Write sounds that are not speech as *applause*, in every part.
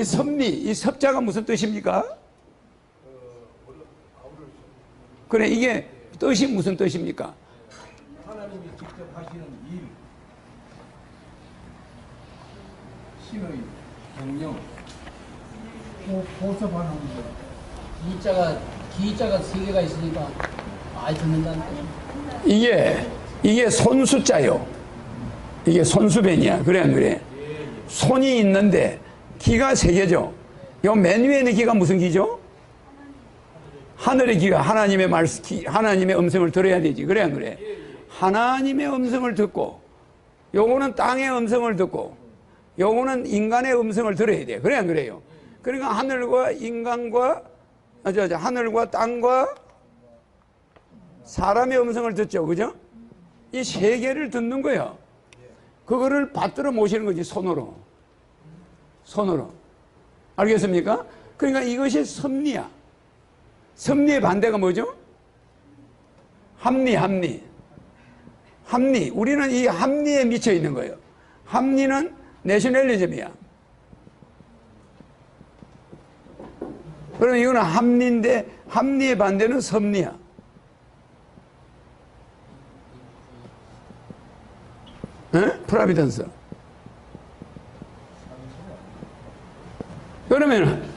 이 섭리, 이 섭자가 무슨 뜻입니까? 그래, 이게 뜻이 무슨 뜻입니까? 하나님이 직접 하시는 일, 신의 명령, 보- 보섭하는 것. 기자가 기자가 세 개가 있으니까 많이 듣는다는 거죠. 이게, 이게 손수자요. 이게 손수변이야. 그래, 안 그래? 손이 있는데 기가 세 개죠. 요 맨 위에 있는 기가 무슨 기죠? 하늘의 기가 하나님의 말, 기, 하나님의 음성을 들어야 되지. 그래, 안 그래? 하나님의 음성을 듣고, 요거는 땅의 음성을 듣고, 요거는 인간의 음성을 들어야 돼. 그래, 안 그래요? 그러니까 하늘과 인간과, 아, 저, 저, 하늘과 땅과 사람의 음성을 듣죠. 그죠? 이 세 개를 듣는 거예요. 그거를 받들어 모시는 거지, 손으로. 손으로. 알겠습니까? 그러니까 이것이 섭리야. 섭리의 반대가 뭐죠? 합리, 합리. 합리. 우리는 이 합리에 미쳐 있는 거예요. 합리는 내셔널리즘이야. 그럼 이거는 합리인데 합리의 반대는 섭리야. 에? 프라비던스. 그러면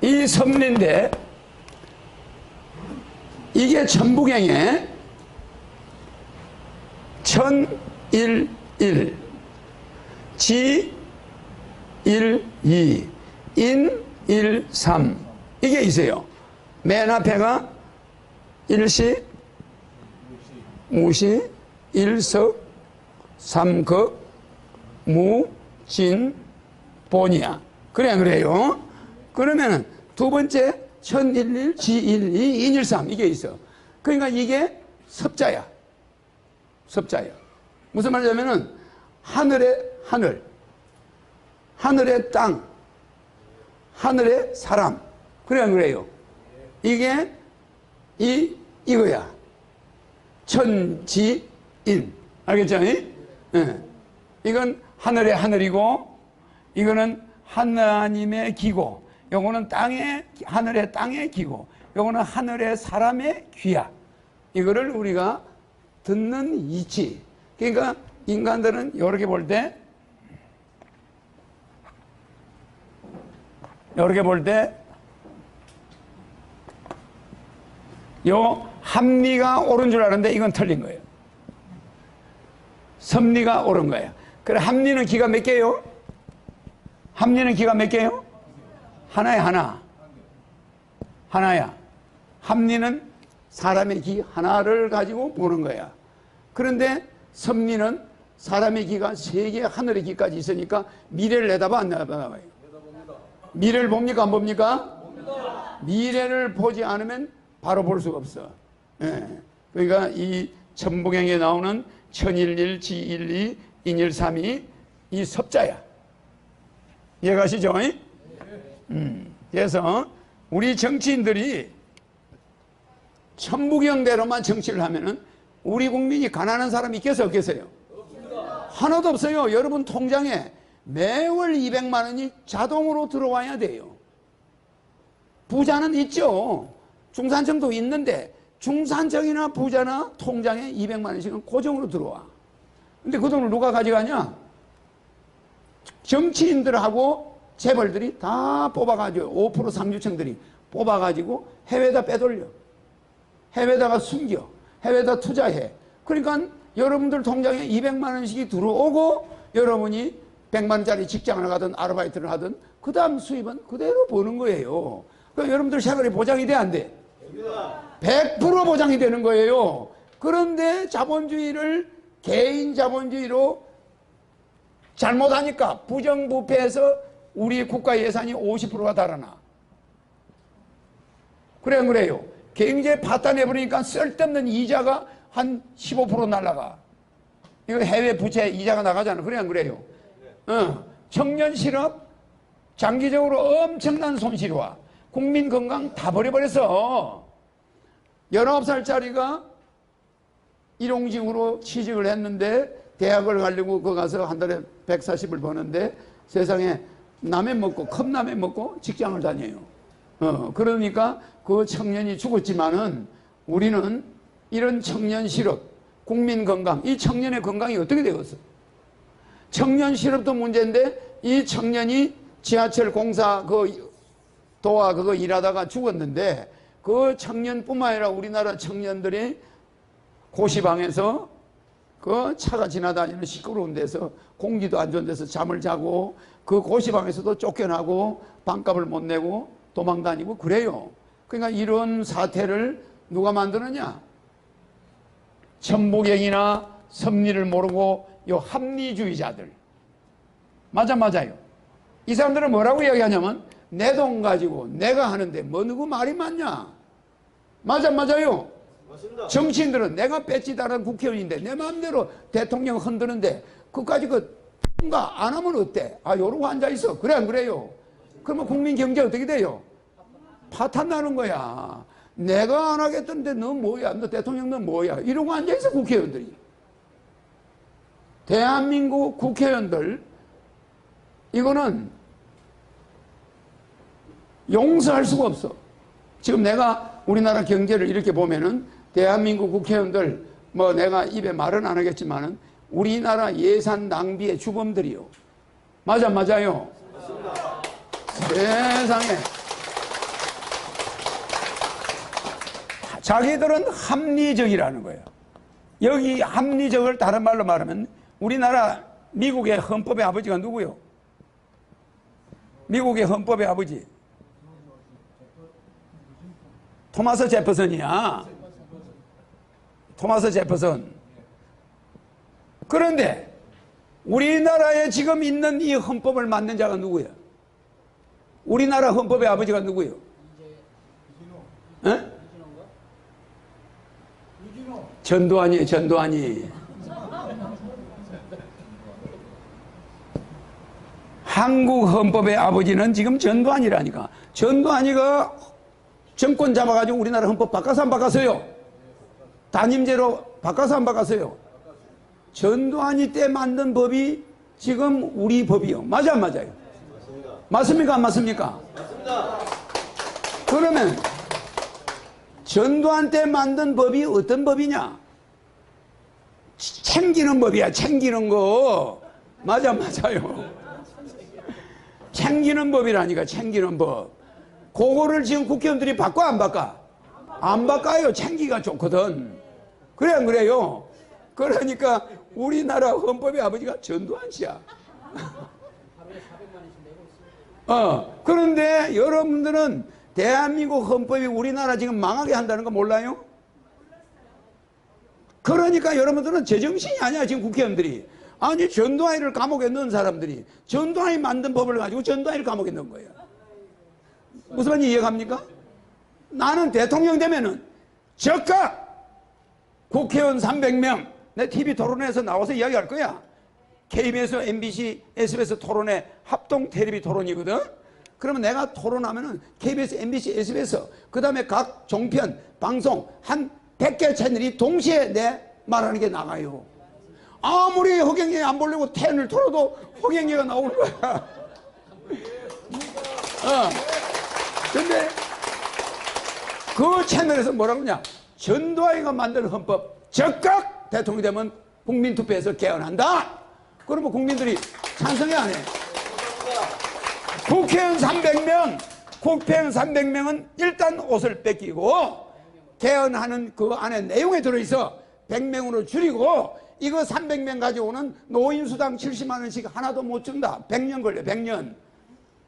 이 섭리인데 이게 천부경에 천일일 지일이 인일삼 이게 있어요. 맨 앞에가 일시 무시 일석 삼극 무진 본이야. 그래 안 그래요? 그러면은 두 번째 천일일 지일이 인일삼 이게 있어. 그러니까 이게 섭자야. 섭자야. 무슨 말이냐면은 하늘의 하늘, 하늘의 땅, 하늘의 사람. 그래 안 그래요? 이게 이 이거야. 천지인. 알겠죠? 예. 이건 하늘의 하늘이고 이거는 하나님의 기고 요거는 땅의 하늘의 땅의 기고 요거는 하늘의 사람의 귀야. 이거를 우리가 듣는 이치. 그러니까 인간들은 이렇게 볼 때, 이렇게 볼 때, 요 합리가 옳은 줄 아는데 이건 틀린 거예요. 섭리가 옳은 거예요. 그래, 합리는 기가 몇 개요? 합리는 기가 몇 개요? 하나야, 하나. 하나야. 합리는 사람의 기 하나를 가지고 보는 거야. 그런데 섭리는 사람의 기가 세 개 하늘의 기까지 있으니까 미래를 내다봐 안 내다봐요? 미래를 봅니까 안 봅니까? 미래를 보지 않으면 바로 볼 수가 없어. 예. 그러니까 이 천부경에 나오는 천일일, 지일이, 인일삼이 이 섭자야. 이해가시죠? 음. 그래서 우리 정치인들이 천부경대로만 정치를 하면은 우리 국민이 가난한 사람이 있겠어요, 없겠어요? 하나도 없어요. 여러분 통장에 매월 200만 원이 자동으로 들어와야 돼요. 부자는 있죠. 중산층도 있는데 중산층이나 부자나 통장에 200만 원씩은 고정으로 들어와. 근데 그 돈을 누가 가져가냐? 정치인들하고 재벌들이 다 뽑아가지고 5% 상류층들이 뽑아가지고 해외에다 빼돌려. 해외에다가 숨겨. 해외에다 투자해. 그러니까 여러분들 통장에 200만 원씩이 들어오고 여러분이 100만 원짜리 직장을 가든 아르바이트를 하든 그 다음 수입은 그대로 버는 거예요. 그러니까 여러분들 생활이 보장이 돼 안 돼? 100% 보장이 되는 거예요. 그런데 자본주의를 개인 자본주의로 잘못하니까 부정부패해서 우리 국가 예산이 50%가 달아나. 그래 안 그래요? 경제 파탄해버리니까 쓸데없는 이자가 한 15% 날라가. 이거 해외 부채 이자가 나가잖아. 그래 안 그래요? 어. 청년 실업 장기적으로 엄청난 손실이 와. 국민 건강 다 버려버렸어. 19살짜리가 일용직으로 취직을 했는데 대학을 가려고 거 가서 한 달에 140을 버는데 세상에 라면 먹고 컵라면 먹고 직장을 다녀요. 어, 그러니까 그 청년이 죽었지만은 우리는 이런 청년 실업, 국민 건강, 이 청년의 건강이 어떻게 되었어? 청년 실업도 문제인데 이 청년이 지하철 공사 그 도와 그거 일하다가 죽었는데 그 청년뿐만 아니라 우리나라 청년들이 고시방에서 그 차가 지나다니는 시끄러운 데서 공기도 안 좋은 데서 잠을 자고 그 고시방에서도 쫓겨나고 방값을 못 내고 도망 다니고 그래요. 그러니까 이런 사태를 누가 만드느냐? 천부경이나 섭리를 모르고 요 합리주의자들. 맞아 맞아요. 이 사람들은 뭐라고 이야기하냐면 내 돈 가지고 내가 하는데 뭐 누구 말이 맞냐? 맞아 맞아요. 정치인들은 내가 뺏지다는 국회의원인데 내 마음대로 대통령 흔드는데 그까지 그 통과 안 하면 어때? 아 요러고 앉아 있어. 그래 안 그래요? 그러면 국민 경제 어떻게 돼요? 파탄 나는 거야. 내가 안 하겠던데 너 뭐야? 너 대통령 너 뭐야? 이러고 앉아 있어 국회의원들이. 대한민국 국회의원들 이거는 용서할 수가 없어. 지금 내가 우리나라 경제를 이렇게 보면은 대한민국 국회의원들 뭐 내가 입에 말은 안 하겠지만은 우리나라 예산 낭비의 주범들이요. 맞아 맞아요. 세상에 자기들은 합리적이라는 거예요. 여기 합리적을 다른 말로 말하면 우리나라 미국의 헌법의 아버지가 누구요? 미국의 헌법의 아버지 토마스 제퍼슨이야. 토마스 제퍼슨. 그런데 우리나라에 지금 있는 이 헌법을 만든 자가 누구야? 우리나라 헌법의 아버지가 누구예요? 에? 전두환이에요, 전두환이. 한국 헌법의 아버지는 지금 전두환이라니까. 전두환이가 정권 잡아가지고 우리나라 헌법 바꿔서 안 바꿨어요. 단임제로 바꿔서 안 바꿨어요. 전두환이 때 만든 법이 지금 우리 법이요. 맞아, 안 맞아요? 맞습니까? 안 맞습니까? 그러면 전두환 때 만든 법이 어떤 법이냐? 챙기는 법이야, 챙기는 거. 맞아, 맞아요. 챙기는 법이라니까, 챙기는 법. 그거를 지금 국회의원들이 바꿔, 안 바꿔? 안 바꿔요. 챙기가 좋거든. 그래, 안 그래요? 그러니까 우리나라 헌법의 아버지가 전두환 씨야. *laughs* 어, 그런데 여러분들은 대한민국 헌법이 우리나라 지금 망하게 한다는 거 몰라요? 그러니까 여러분들은 제정신이 아니야, 지금 국회의원들이. 아니, 전두환이를 감옥에 넣은 사람들이 전두환이 만든 법을 가지고 전두환이를 감옥에 넣은 거예요. 무슨 말인지 이해갑니까? 나는 대통령 되면은 적각 국회의원 300명 내 TV 토론회에서 나와서 이야기할 거야. KBS, MBC, SBS 토론회 합동 텔레비 토론이거든. 그러면 내가 토론하면은 KBS, MBC, SBS 그 다음에 각 종편 방송 한 100개 채널이 동시에 내 말하는 게 나가요. 아무리 허경영이 안 보려고 텐을 틀어도 허경영이가 나오는 거야. *laughs* 어. 근데 그 채널에서 뭐라고 그러냐. 전두환이가 만든 헌법 적각 대통령이 되면 국민투표에서 개헌한다. 그러면 국민들이 찬성해 안 해? 국회의원 300명, 국회의원 300명은 일단 옷을 뺏기고 개헌하는 그 안에 내용에 들어있어 100명으로 줄이고 이거 300명 가져오는 노인수당 70만 원씩 하나도 못 준다. 100년 걸려, 100년.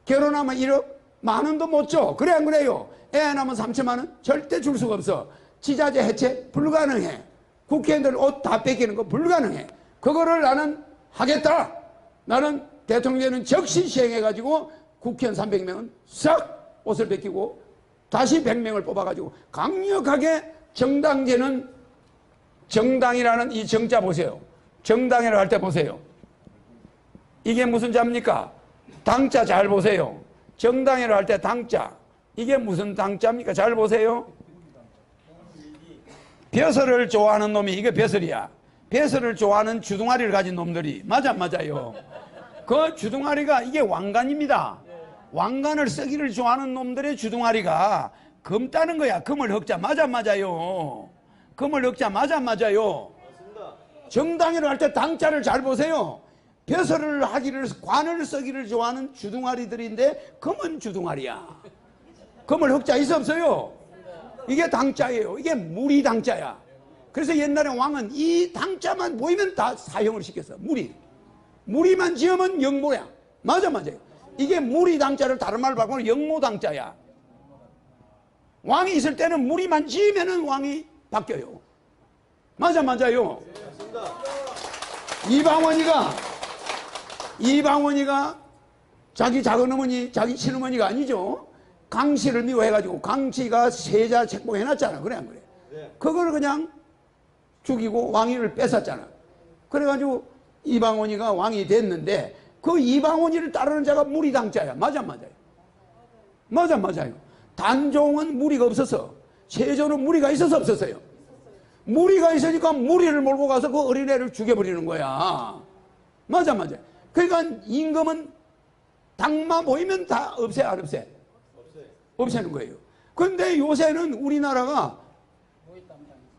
결혼하면 1억 만 원도 못 줘. 그래 안 그래요? 애 낳으면 3천만 원 절대 줄 수가 없어. 지자재 해체 불가능해. 국회의원들 옷 다 뺏기는 거 불가능해. 그거를 나는 하겠다. 나는 대통령은 적시 시행해가지고 국회의원 300명은 싹 옷을 뺏기고 다시 100명을 뽑아가지고 강력하게 정당제는 정당이라는 이 정자 보세요. 정당이라고 할 때 보세요. 이게 무슨 자입니까? 당자 잘 보세요. 정당이라고 할 때 당자. 이게 무슨 당자입니까? 잘 보세요. 벼슬을 좋아하는 놈이 이게 벼슬이야. 벼슬을 좋아하는 주둥아리를 가진 놈들이 맞아 안 맞아요. 그 주둥아리가 이게 왕관입니다. 왕관을 쓰기를 좋아하는 놈들의 주둥아리가 금 따는 거야. 금을 흑자 맞아 맞아요. 금을 흑자 맞아 맞아요. 정당회를 할 때 당자를 잘 보세요. 벼슬을 하기를 관을 쓰기를 좋아하는 주둥아리들인데 금은 주둥아리야. 금을 흑자 있어 없어요? 이게 당자예요. 이게 무리 당자야. 그래서 옛날에 왕은 이 당자만 보이면 다 사형을 시켰어. 무리. 무리만 지으면 영모야. 맞아 맞아요. 이게 무리 당자를 다른 말로 바꾸면 영모 당자야. 왕이 있을 때는 무리만 지으면은 왕이 바뀌어요. 맞아 맞아요. 이방원이가 이방원이가 자기 작은 어머니 자기 친어머니가 아니죠. 강씨를 미워해가지고 강씨가 세자 책봉해놨잖아. 그래 안 그래? 그걸 그냥 죽이고 왕위를 뺏었잖아. 그래가지고 이방원이가 왕이 됐는데 그 이방원이를 따르는 자가 무리당자야. 맞아 맞아요. 맞아 맞아요. 단종은 무리가 없어서 세조는 무리가 있어서 없었어요. 무리가 있으니까 무리를 몰고 가서 그 어린애를 죽여버리는 거야. 맞아 맞아. 그러니까 임금은 당마 모이면 다 없애 안 없애? 없애는 거예요. 근데 요새는 우리나라가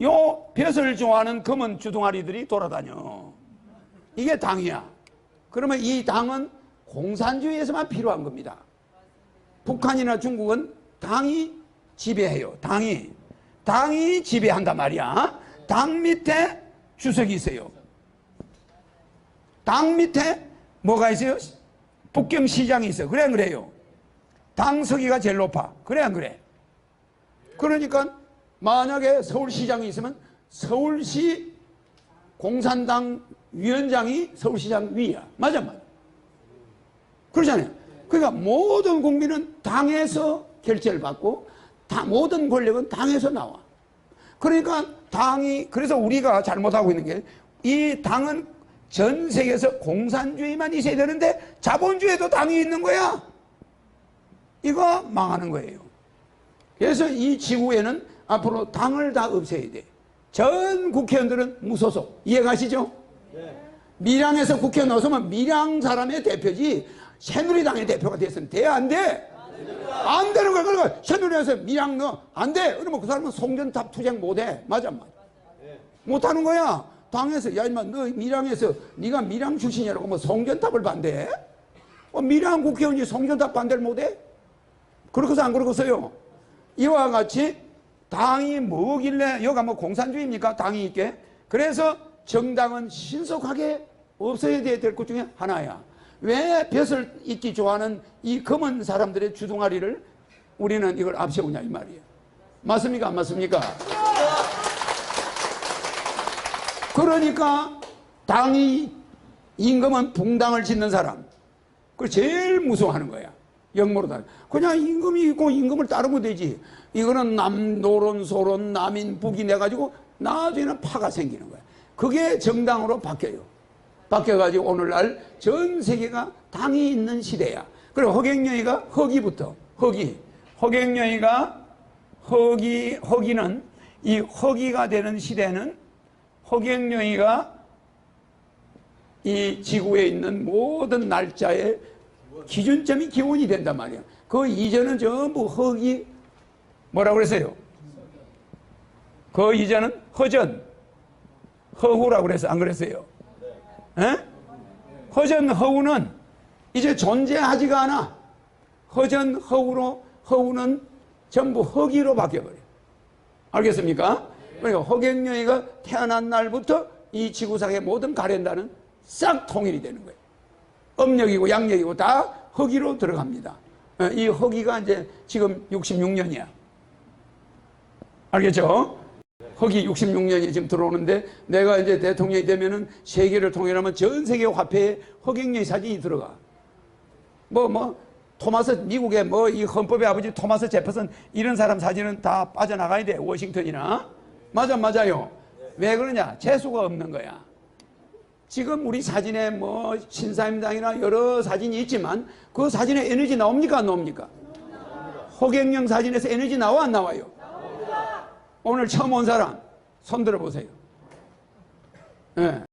요 벼슬 좋아하는 검은 주둥아리들이 돌아다녀. 이게 당이야. 그러면 이 당은 공산주의에서만 필요한 겁니다. 북한이나 중국은 당이 지배해요. 당이. 당이 지배한단 말이야. 당 밑에 주석이 있어요. 당 밑에 뭐가 있어요? 북경시장이 있어요. 그래 안 그래요? 당서기가 제일 높아. 그래 안 그래? 그러니까 만약에 서울시장이 있으면 서울시 공산당 위원장이 서울시장 위야. 맞아, 맞아. 그러잖아요. 그러니까 모든 국민은 당에서 결제를 받고 다, 모든 권력은 당에서 나와. 그러니까 당이 그래서 우리가 잘못하고 있는 게 이 당은 전 세계에서 공산주의만 있어야 되는데 자본주의에도 당이 있는 거야. 이거 망하는 거예요. 그래서 이 지구에는 앞으로 당을 다 없애야 돼. 전 국회의원들은 무소속. 이해가시죠? 밀양에서 국회에 나서면 밀양 사람의 대표지 새누리당의 대표가 됐으면 돼? 안 돼? 안 되는 거야. 그러니까 새누리에서 밀양 너안 돼. 그러면 그 사람은 송전탑 투쟁 못 해. 맞아, 맞아. 못 하는 거야. 당에서 야 임마 너 밀양에서 네가 밀양 출신이라고 뭐 송전탑을 반대해? 어, 밀양 국회의원이 송전탑 반대를 못 해? 그렇고서 안 그렇고서요. 이와 같이 당이 뭐길래 여기가 뭐 공산주의입니까? 당이 있게. 그래서 정당은 신속하게 없어야 될 것 중에 하나야. 왜 벼슬 있기 좋아하는 이 검은 사람들의 주둥아리를 우리는 이걸 앞세우냐 이 말이에요. 맞습니까? 안 맞습니까? 그러니까 당이 임금은 붕당을 짓는 사람. 그걸 제일 무서워하는 거야. 역모로 다. 그냥 임금이 있고 임금을 따르면 되지. 이거는 남 노론, 소론, 남인, 북인 해가지고 나중에는 파가 생기는 거야. 그게 정당으로 바뀌어요. 바뀌어가지고 오늘날 전 세계가 당이 있는 시대야. 그리고 허경영이가 허기부터, 허기. 허경영이가 허기, 허기는 이 허기가 되는 시대는 허경영이가 이 지구에 있는 모든 날짜의 기준점이 기원이 된단 말이야. 그 이전은 전부 허기, 뭐라고 그랬어요? 그 이전은 허전, 허후라고 그래서 안 그랬어요? 에? 허전, 허후는 이제 존재하지가 않아. 허전, 허후로, 허후는 전부 허기로 바뀌어버려. 알겠습니까? 그러니까 허경영이가 태어난 날부터 이 지구상의 모든 가련다는 싹 통일이 되는 거예요. 음력이고 양력이고 다 허기로 들어갑니다. 어, 이 허기가 이제 지금 66년이야. 알겠죠? 허기 66년이 지금 들어오는데 내가 이제 대통령이 되면은 세계를 통일하면 전 세계 화폐에 허경영의 사진이 들어가. 뭐, 뭐, 토마스, 미국의 뭐, 이 헌법의 아버지 토마스 제퍼슨 이런 사람 사진은 다 빠져나가야 돼. 워싱턴이나. 맞아, 맞아요. 왜 그러냐? 재수가 없는 거야. 지금 우리 사진에 뭐, 신사임당이나 여러 사진이 있지만 그 사진에 에너지 나옵니까? 안 나옵니까? 호경영 사진에서 에너지 나와? 안 나와요? 오늘 처음 온 사람 손 들어 보세요. 예.